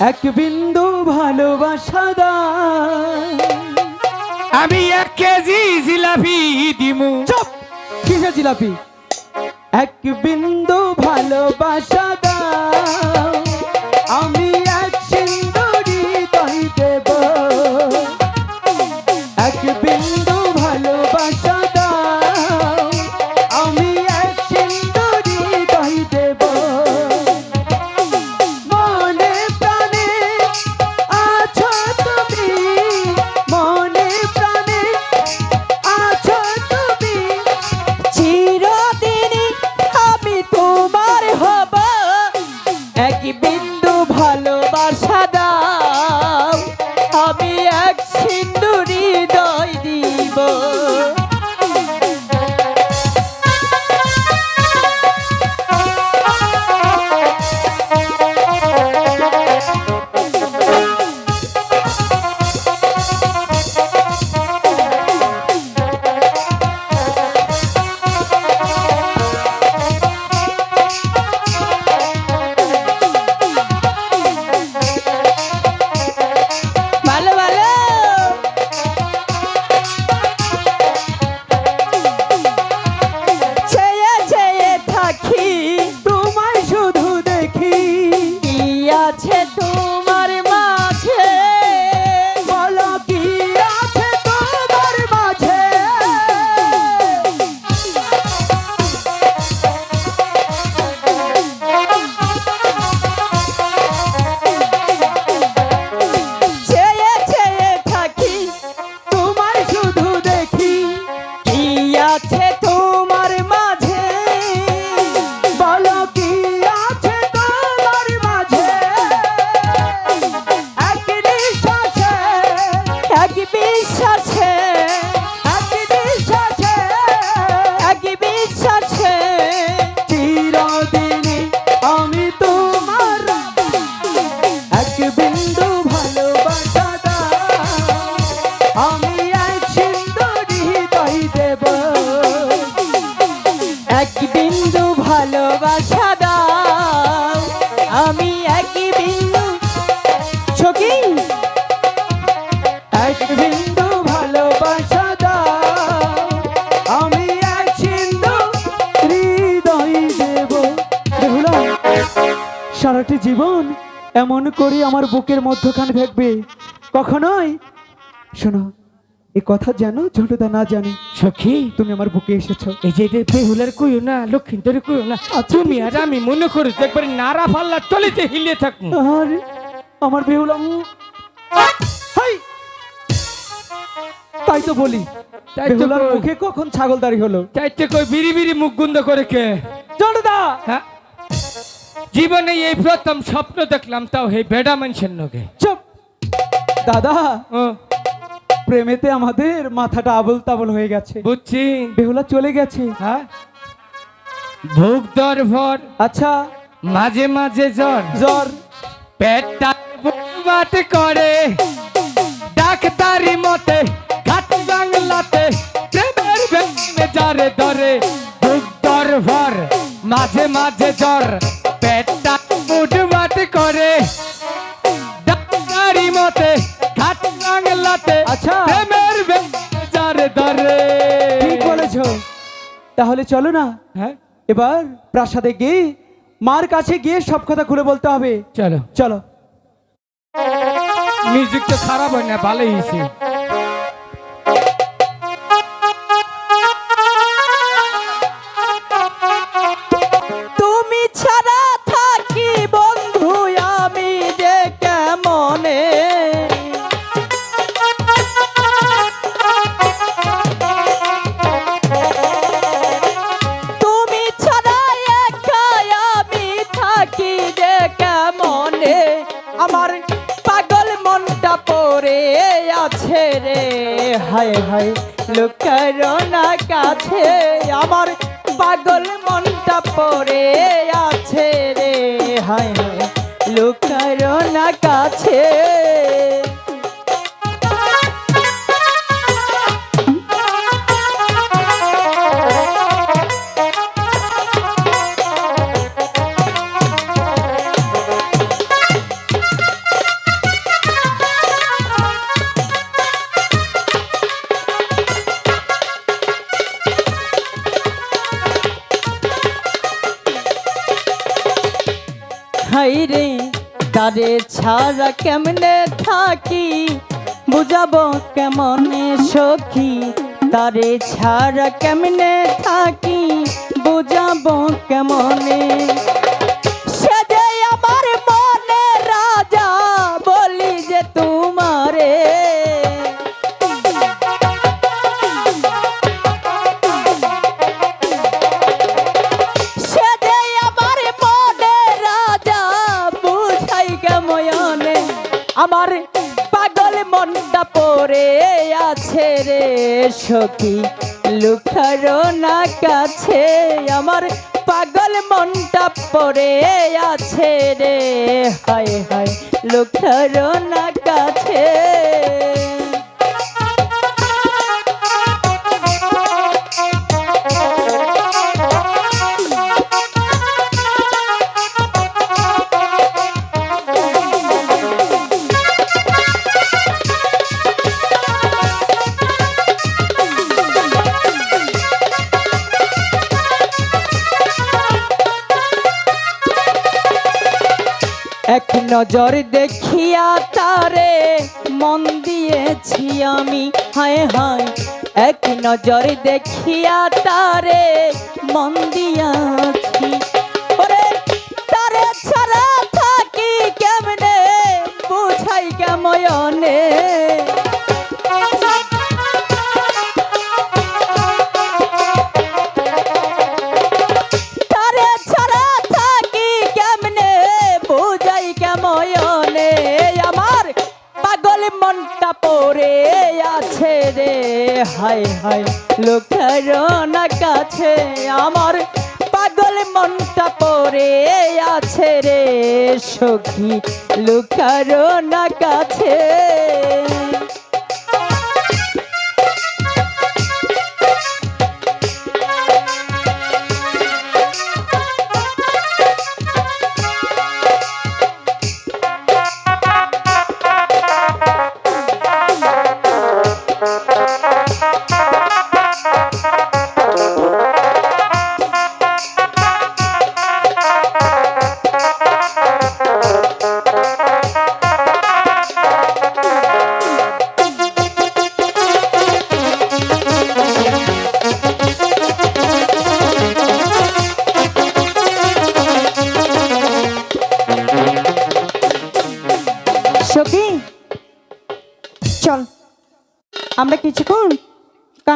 এক বিন্দু ভালোবাসা আমি এক কেজি জিলাপি দিমু। চুপ! কিসের জিলাপি? এক বিন্দু ভালোবাসা এমন করে আমার বুকের মধ্যখানে থাকবে কখনোই। শোনো এ কথা জানো ছোটদা না জানে। সখি তুমি আমার বুকে এসেছ। এই যে এটা বেহুলার কইও না লক্ষ্মীন্দরের কইও না আচ্ছা, তুমি আর আমি মনে করি একবার নারা ফাল্লা তলিতে হিলিয়ে থাকুন আর আমার বেহুলা হাই! তাই তো বলি তাই তো বেহুলার। মুখে কখন ছাগলদারি হলো? চাইতে কই বিড়ি বিড়ি মুখ গুন্দ করে কে? ছোটদা হ্যাঁ? জীবনে এই প্রথম স্বপ্ন দেখলাম তাও এই বেডা মানুষের নগে। চুপ। দাদা ও। প্রেমেতে আমাদের মাথাটা আবল তাবল হয়ে গেছে। বুঝছি। বেহুলা চলে গেছে। হ্যাঁ? ভোগ দর ভর আচ্ছা। মাঝে মাঝে জ্বর। জ্বর। পেটটা বাট করে ডাক্তারি মতে ঘাট বাংলাতে প্রেমের ভেঙে যারে ধরে। ভোগ দর ভর মাঝে মাঝে জ্বর। তাহলে চলো না। হ্যাঁ? এবার প্রাসাদে গিয়ে মার কাছে গিয়ে সব কথা খুলে বলতে হবে। চলো। চলো। মিউজিকটা তো খারাপ হয় না ভালোই হয়েছে। আছে রে? হায় হায়, লুকারো না কাছে আমার পাগল মনটা পড়ে আছে রে। হায় হায়, লুকারো না কাছে তারে ছাড়া কেমনে থাকি? বুঝাব কেমনে সখী? তারে ছাড়া কেমনে থাকি? বুঝাবো কেমনে? আমার পাগল মনটা পরে আছে রে সখী। লুখারো না কাছে আমার পাগল মনটা পরে আছে রে। হায় হায় লুখারো না কাছে নজর দেখিয়া তারে মন দিয়েছি আমি। হায় হায়, এক নজর দেখিয়া তারে মন দিয়াছি। ওরে, তারে ছাড়া থাকি কেমনে? বুঝাই কেময়নে আমার পাগল মনটা পরে আছে রে। হাই হাই লোকের না কাছে আমার পাগল মনটা পরে আছে রে। সখী, লোকের না কাছে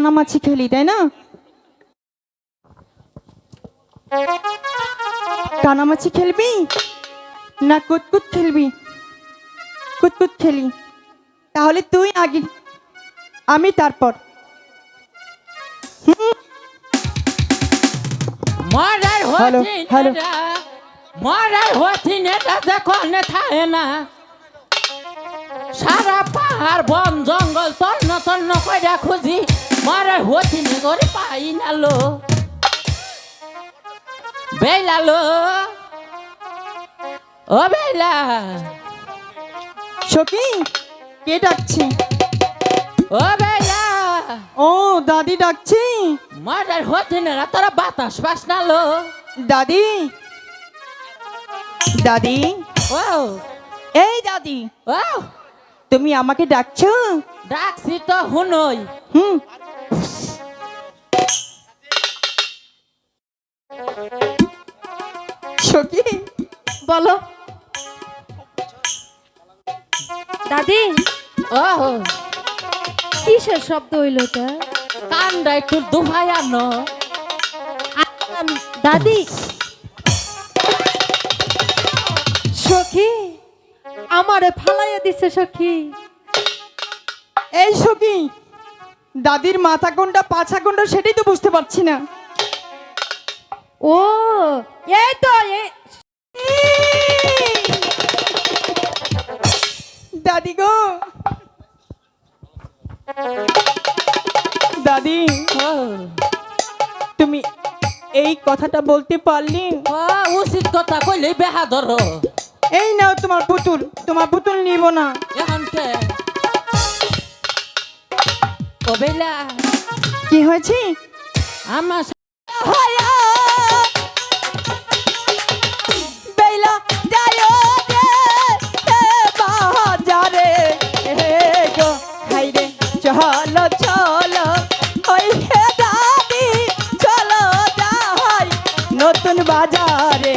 কানামাছি খেলি তাই না? কানামাছি খেলবি না কুতকুত খেলবি? কুতকুত খেলি। তাহলে তুই আগে আমি তারপর। মরার হতি। নেটা মরার হতি নেটা দেখো থাকে না সারা পাহাড় বন জঙ্গল তন্ন তন্ন কইরা খুঁজি। মরার হতি নে করে পাই না লো বেলা লো ও বেলা। সখী কে ডাকছি? ও বেলা। ও দাদি ডাকছি। মরার হতি নেরা তোরা বাতাস পাস না লো দাদি। দাদি। ও। এই দাদি। ও। তুমি আমাকে ডাকছো? ডাকছি তো হুনই হুম। বলো। দাদি? ও কিসের শব্দ হইল এটা? কানটা একটু দুভাই আনো দাদি। সখী আমারে ফালাইয়া দিছে সখী। এই সখী দাদির মাথা কোনটা পাছা কোনটা সেটাই তো বুঝতে পারছি না। ও এই তো এই- দাদি গো দাদি তুমি এই কথাটা বলতে পারলি? উচিত কথা কইলে বেহা ধরো এই নাও তোমার পুতুল তোমার পুতুল নিব না। এখন কে? ও বেলা কি হয়েছে? আমার চলো চলো ওই হে দাদি চলো যাই নতুন বাজারে।